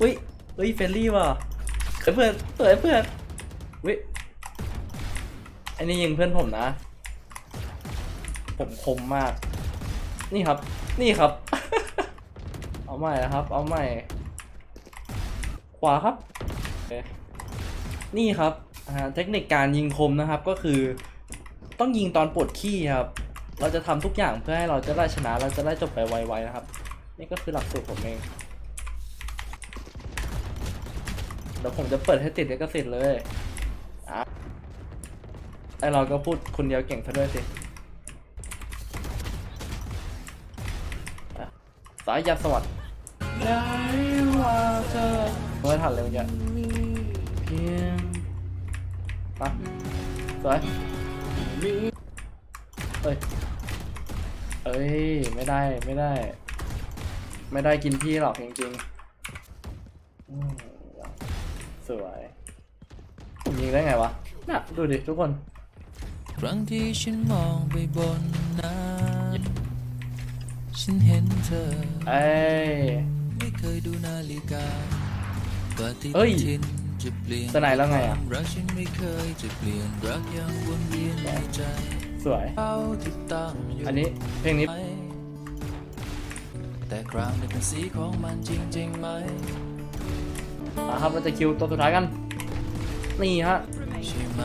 อุ้ยอุ้ยเฟรนลี่ว่ะเฮ้ยเพื่อนเฮ้ยเพื่อนอุ้ยอันนี้ยิงเพื่อนผมนะ ผมคมมาก นี่ครับ นี่ครับ เอาใหม่นะครับ เอาใหม่ ขวาครับ นี่ครับเทคนิคการยิงคมนะครับก็คือ ต้องยิงตอนปวดขี้ครับ เราจะทำทุกอย่างเพื่อให้เราจะได้ชนะ เราจะได้จบไปไวๆนะครับ นี่ก็คือหลักสูตรผมเอง เดี๋ยวผมจะเปิดให้ติดลิขสิทธิ์เลยอะไอเราก็พูดคนเดียวเก่งซะด้วยสิสายยาสวัสดิ์ได้ว่าเธอไม่ทันเลยเมื่อกี้เพียงไปสวยเอ้ย เอ้ย ไม่ได้ ไม่ได้ ไม่ได้กินพี่หรอกจริงๆ สวยผมยิงได้ไงวะน่ะดูดิทุกคน ครั้งที่ฉันมองไปบนน้ำฉันเห็นเธอ เอ้ย ไม่เคยดูนาฬิกาปฏิเอ้ยทินจะเปลี่ยนสไนด์แล้วไงอะ ความรักฉันไม่เคยจะเปลี่ยนรักยังวนเวียนในใจสวยเอาที่ตั้งอยู่อันนี้เพลงนี้ไหมแต่คราวนี้เป็นสีของมันจริงๆไหม นะครับเราจะคิวตัวสุดท้ายกัน นี่ฮะใช่ไหม